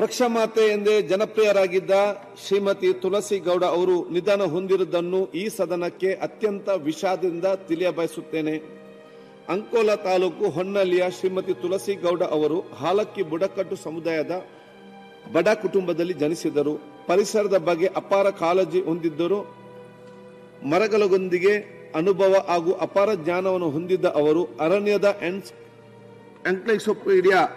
ವೃಕ್ಷ ಎಂದೇ ಜನಪ್ರಿಯರಾಗಿದ್ದ ಶ್ರೀಮತಿ ತುಳಸಿ ಗೌಡ ಅವರು ನಿಧನ ಹೊಂದಿರುವುದನ್ನು ಈ ಸದನಕ್ಕೆ ಅತ್ಯಂತ ವಿಷಾದದಿಂದ ತಿಳಿಯಬಯಸುತ್ತೇನೆ. ಅಂಕೋಲ ತಾಲೂಕು ಹೊನ್ನಳ್ಳಿಯ ಶ್ರೀಮತಿ ತುಳಸಿ ಗೌಡ ಅವರು ಹಾಲಕ್ಕಿ ಬುಡಕಟ್ಟು ಸಮುದಾಯದ ಬಡ ಕುಟುಂಬದಲ್ಲಿ ಜನಿಸಿದರು. ಪರಿಸರದ ಬಗ್ಗೆ ಅಪಾರ ಕಾಳಜಿ ಹೊಂದಿದ್ದರು. ಮರಗಳೊಂದಿಗೆ ಅನುಭವ ಹಾಗೂ ಅಪಾರ ಜ್ಞಾನವನ್ನು ಹೊಂದಿದ್ದ ಅವರು ಅರಣ್ಯದ ಎನ್ಸ್ ಎಂಕ್ಲೈಸೋಪೀಡಿಯಾ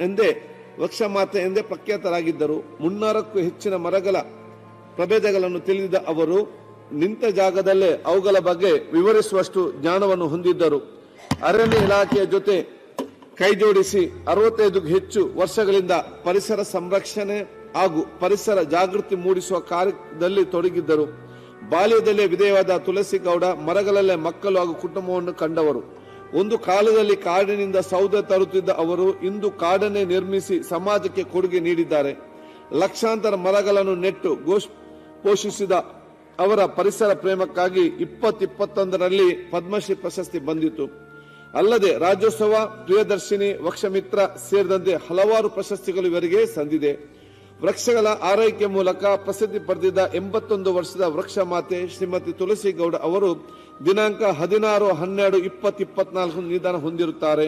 ಎಂದೇ ವೃಕ್ಷ ಮಾತೆ ಎಂದೇ ಪ್ರಖ್ಯಾತರಾಗಿದ್ದರು. ಮುನ್ನೂರಕ್ಕೂ ಹೆಚ್ಚಿನ ಮರಗಳ ಪ್ರಭೇದಗಳನ್ನು ತಿಳಿದ ಅವರು, ನಿಂತ ಜಾಗದಲ್ಲೇ ಅವುಗಳ ಬಗ್ಗೆ ವಿವರಿಸುವಷ್ಟು ಜ್ಞಾನವನ್ನು ಹೊಂದಿದ್ದರು. ಅರಣ್ಯ ಇಲಾಖೆಯ ಜೊತೆ ಕೈಜೋಡಿಸಿ ಅರವತ್ತೈದು ಹೆಚ್ಚು ವರ್ಷಗಳಿಂದ ಪರಿಸರ ಸಂರಕ್ಷಣೆ ಹಾಗೂ ಪರಿಸರ ಜಾಗೃತಿ ಮೂಡಿಸುವ ಕಾರ್ಯದಲ್ಲಿ ತೊಡಗಿದ್ದರು. ಬಾಲ್ಯದಲ್ಲೇ ವಿಧೇಯವಾದ ತುಳಸಿ ಗೌಡ ಮರಗಳಲ್ಲೇ ಮಕ್ಕಳು ಹಾಗೂ ಕುಟುಂಬವನ್ನು ಕಂಡವರು. ಒಂದು ಕಾಲದಲ್ಲಿ ಕಾಡಿನಿಂದ ಸೌದೆ ತರುತ್ತಿದ್ದ ಅವರು ಇಂದು ಕಾಡನ್ನೇ ನಿರ್ಮಿಸಿ ಸಮಾಜಕ್ಕೆ ಕೊಡುಗೆ ನೀಡಿದ್ದಾರೆ. ಲಕ್ಷಾಂತರ ಮರಗಳನ್ನು ನೆಟ್ಟು ಘೋಷ್ ಪೋಷಿಸಿದ ಅವರ ಪರಿಸರ ಪ್ರೇಮಕ್ಕಾಗಿ ಇಪ್ಪತ್ತಿಪ್ಪತ್ತೊಂದರಲ್ಲಿ ಪದ್ಮಶ್ರೀ ಪ್ರಶಸ್ತಿ ಬಂದಿತು. ಅಲ್ಲದೆ ರಾಜ್ಯೋತ್ಸವ, ಪ್ರಿಯದರ್ಶಿನಿ, ವಕ್ಷಮಿತ್ರ ಸೇರಿದಂತೆ ಹಲವಾರು ಪ್ರಶಸ್ತಿಗಳು ಇವರಿಗೆ ಸಂದಿದೆ. ವೃಕ್ಷಗಳ ಆರೈಕೆ ಮೂಲಕ ಪ್ರಸಿದ್ಧಿ ಪಡೆದಿದ್ದ ಎಂಬತ್ತೊಂದು ವರ್ಷದ ವೃಕ್ಷ ಮಾತೆ ಶ್ರೀಮತಿ ತುಳಸಿ ಗೌಡ ಅವರು ದಿನಾಂಕ ಹದಿನಾರು ಹನ್ನೆರಡು ಇಪ್ಪತ್ತಿಪ್ಪತ್ನಾಲ್ಕು ನಿಧನ ಹೊಂದಿರುತ್ತಾರೆ.